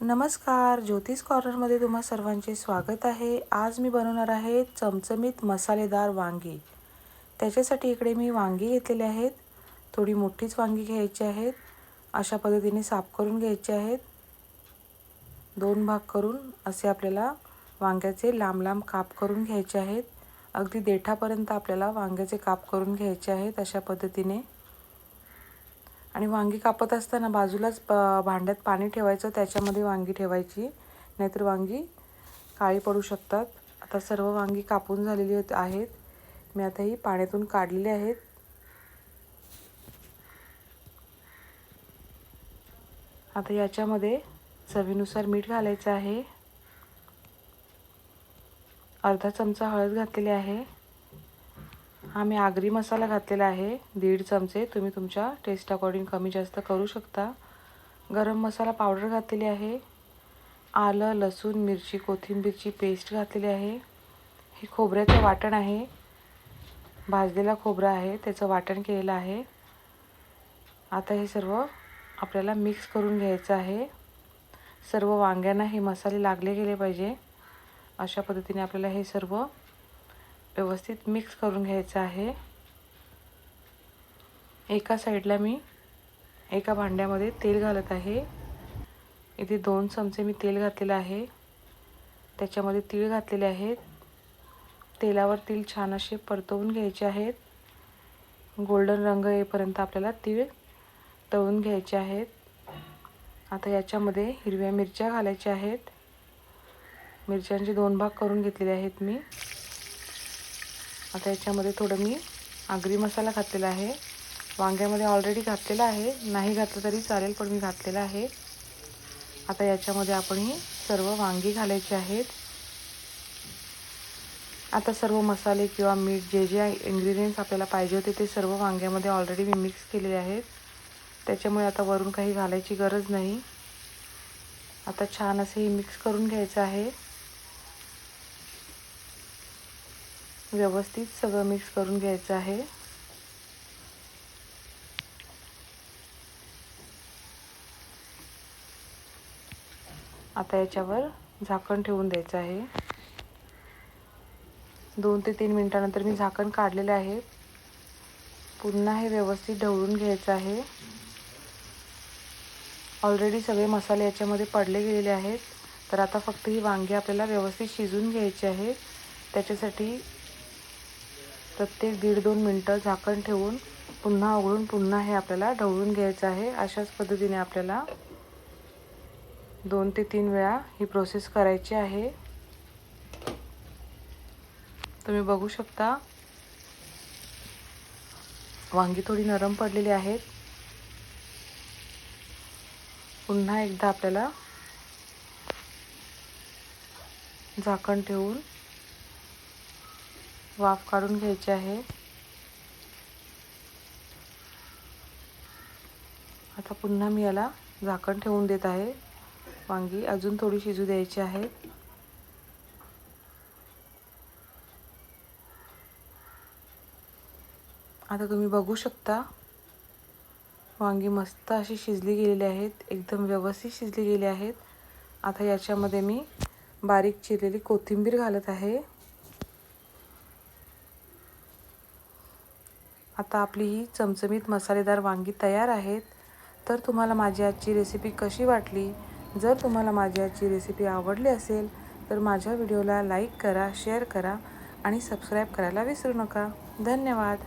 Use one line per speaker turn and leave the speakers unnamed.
नमस्कार ज्योतिष कॉर्नरमध्ये तुम्हा सर्वांचे स्वागत आहे. आज मी बनवणार आहे चमचमीत मसालेदार वांगी. त्याच्यासाठी इकडे मी वांगी घेतलेले आहेत. थोडी मोठीच वांगी घ्यायची आहेत. अशा पद्धतीने साफ करून घ्यायचे आहेत. दोन भाग करून असे आपल्याला वांग्याचे लांब लांब काप करून घ्यायचे आहेत. अगदी देठापर्यंत आपल्याला वांग्याचे काप करून घ्यायचे आहेत अशा पद्धतीने. आणि वांगी कापत असताना बाजूलाच प भांड्यात पाणी ठेवायचं त्याच्यामध्ये वांगी ठेवायची. नाहीतर वांगी काळी पडू शकतात. आता सर्व वांगी कापून झालेली होत आहेत. मी आता ही पाण्यातून काढलेली आहेत. आता याच्यामध्ये चवीनुसार मीठ घालायचं आहे. अर्धा चमचा हळद घातलेली आहे. हा मी आगरी मसाला घातलेला आहे. दीड चमचे तुम्ही तुमच्या टेस्ट अकॉर्डिंग कमी जास्त करू शकता. गरम मसाला पावडर घातलेली आहे. आलं लसूण मिरची कोथिंबीरची पेस्ट घातलेली आहे. हे खोबऱ्याचं वाटण आहे. भाजलेला खोबरा आहे त्याचं वाटण केलेलं आहे. आता हे सर्व आपल्याला मिक्स करून घ्यायचं आहे. सर्व वांग्यांना हे मसाले लागले गेले पाहिजे. अशा पद्धतीने आपल्याला हे सर्व व्यवस्थित मिक्स करून घ्यायचं आहे. एका साईडला मी एका भांड्यामध्ये तेल घालत आहे. इथे दोन चमचे मी तेल घातलेलं आहे. त्याच्यामध्ये तीळ घातलेले आहेत. तेलावर तीळ छान असे परतवून घ्यायचे आहेत. गोल्डन रंग येईपर्यंत आपल्याला तीळ तळून घ्यायचे आहेत. आता याच्यामध्ये हिरव्या मिरच्या घालायच्या आहेत. मिरच्यांचे दोन भाग करून घेतलेले आहेत मी. आता याच्यामध्ये थोडं मी आगरी मसाला घातलेला आहे. वांग्यामध्ये ऑलरेडी घातलेला आहे. नाही घातलं तरी चालेल पण मी घातलेला आहे. आता याच्यामध्ये आपण ही सर्व वांगी घालायची आहेत. आता सर्व मसाले किंवा मीठ जे जे इन्ग्रेडियंट्स आपल्याला पाहिजे होते ते सर्व वांग्यामध्ये ऑलरेडी मी मिक्स केलेले आहेत. त्याच्यामुळे आता वरून काही घालायची गरज नाही. आता छान असे हे मिक्स करून घ्यायचं आहे. व्यवस्थित सगळं मिक्स करून घ्यायचं आहे. आता याच्यावर झाकण ठेवून द्यायचं आहे. दोन ते तीन मिनटानंतर मी झाकण काढलेलं आहे. पुन्हा हे व्यवस्थित ढवळून घ्यायचं आहे. ऑलरेडी सगळे मसाले याच्यामध्ये पडले गेलेले आहेत. तर आता फक्त ही वांगी आपल्याला व्यवस्थित शिजून घ्यायची आहेत त्याच्यासाठी प्रत्येक दीड दोन मिनटं झाकण ठेवून पुन्हा उघडून पुन्हा हे आपल्याला ढवळून घ्यायचं आहे. अशाच पद्धतीने आपल्याला दोन ते तीन वेळा ही प्रोसेस करायची आहे. तुम्ही बघू शकता वांगी थोडी नरम पडलेली आहेत. पुन्हा एकदा आपल्याला झाकण ठेवून वाफ काढून घ्यायची आहे. आता पुन्हा मी याला झाकण ठेवून देत आहे. वांगी अजून थोडी शिजू द्यायची आहे. आता तुम्ही बघू शकता वांगी मस्त अशी शिजली गेलेली आहेत एकदम व्यवस्थित शिजली गेली आहेत. आता याच्यामध्ये मी बारीक चिरलेली कोथिंबीर घालत आहे. आता आपली ही चमचमीत मसालेदार वांगी तयार आहेत. तर तुम्हाला माझी आजची रेसिपी कशी वाटली? जर तुम्हाला माझी आजची रेसिपी आवडली असेल तर माझ्या व्हिडिओला लाईक करा शेअर करा आणि सबस्क्राईब करायला विसरू नका. धन्यवाद.